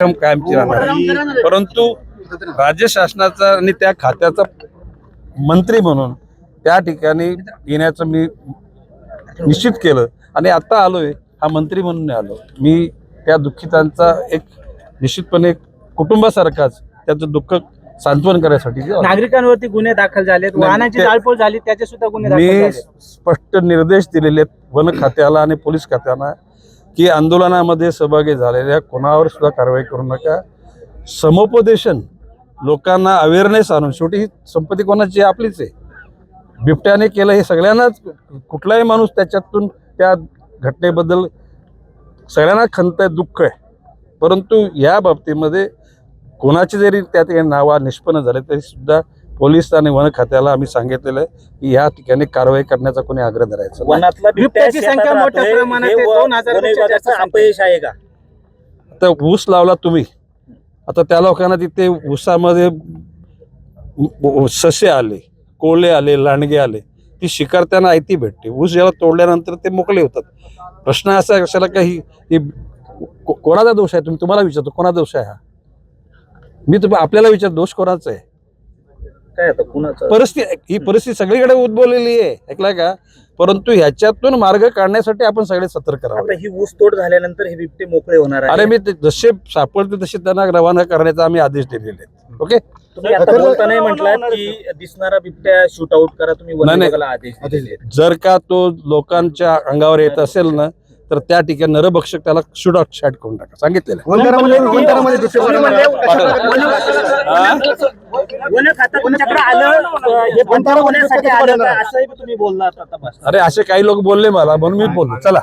कार्यक्रम कायमची राहणार. परंतु राज्य शासनाचा आणि त्या खात्याचा मंत्री म्हणून त्या ठिकाणी येण्याचं मी निश्चित केलं. आणि आता आलोय हा मंत्री म्हणून आलो. मी त्या दुःखितांचा एक निश्चितपणे कुटुंबासारखाच त्याचं दुःख सांत्वन करायसाठी. नागरिकांवरती गुन्हे दाखल नाही, वाहनाची जाळपोळ झाली त्याचे सुद्धा गुन्हे दाखल मी झाले स्पष्ट निर्देश दिलेले आहेत वन खात्याला आणि पोलीस खात्याला की आंदोलनामध्ये सहभागी झालेल्या कोणावर सुद्धा कारवाई करू नका. समुपदेशन लोकांना अवेअरनेस आणून शेवटी ही संपत्ती कोणाची आपलीच आहे. बिबट्याने केलं हे सगळ्यांनाच कुठलाही माणूस त्याच्यातून त्या घटनेबद्दल सगळ्यांना खंत आहे दुःख आहे. परंतु या बाबतीमध्ये कोणाचे जरी त्या ठिकाणी नावा निष्पन्न झाले तरीसुद्धा पोलीस आणि वन खात्याला आम्ही सांगितलेलं आहे की या ठिकाणी कारवाई करण्याचा कोणी आग्रह धरायचा नाही. वनातला बिबट्या बिबट्याची शेतात संख्या मोठ्या राहतोय. प्रमाणात आहे. व- दोन हजारापेक्षा वन जास्त विभागाचं संख्या अपयश आहे. का? आता ऊस लावला तुम्ही. आता त्या लोकांना तिथे ऊसामध्ये उ- उ- ससे आले कोळे आले लांडगे आले. ती शिकार त्यांना आयती भेटते. ऊस जेव्हा तोडल्यानंतर ते मोकळे होतात. प्रश्न असा कशाला काही ही को- कोणाचा दोष आहे? तुम्ही तुम्हाला विचारतो कोणाचा दोष आहे हा? मी तुम्ही आपल्याला विचार दोष कोणाचा आहे? काय आता कुणाचं? परिस्थिती ही परिस्थिती सगळीकडे उद्भवलेली आहे ऐकलाय का? परंतु ह्याच्यातून मार्ग काढण्यासाठी आपण सगळे सतर्क आता राहावे ही ऊस तोड झाल्यानंतर हे बिबटे मोकळे होणार आहे अरे मी ते जसे सापडते तसे त्यांना रवाना करण्याचा आम्ही आदेश दिलेले आहेत. ओके? तुम्ही आता बोलताना म्हटलात की दिसणारा बिबट्या शूट आउट करा तुम्ही वन नाही, नाही. विभागाला आदेश दिलेले आहेत. जर का तो लोकांच्या अंगावर येत असेल ना तर त्या ठिकाणी नरभक्षक त्याला शूट आउट शॅट करून टाका सांगितलेलं. हा? हे अरे असे काही लोक बोलले मला म्हणून मी बोललो चला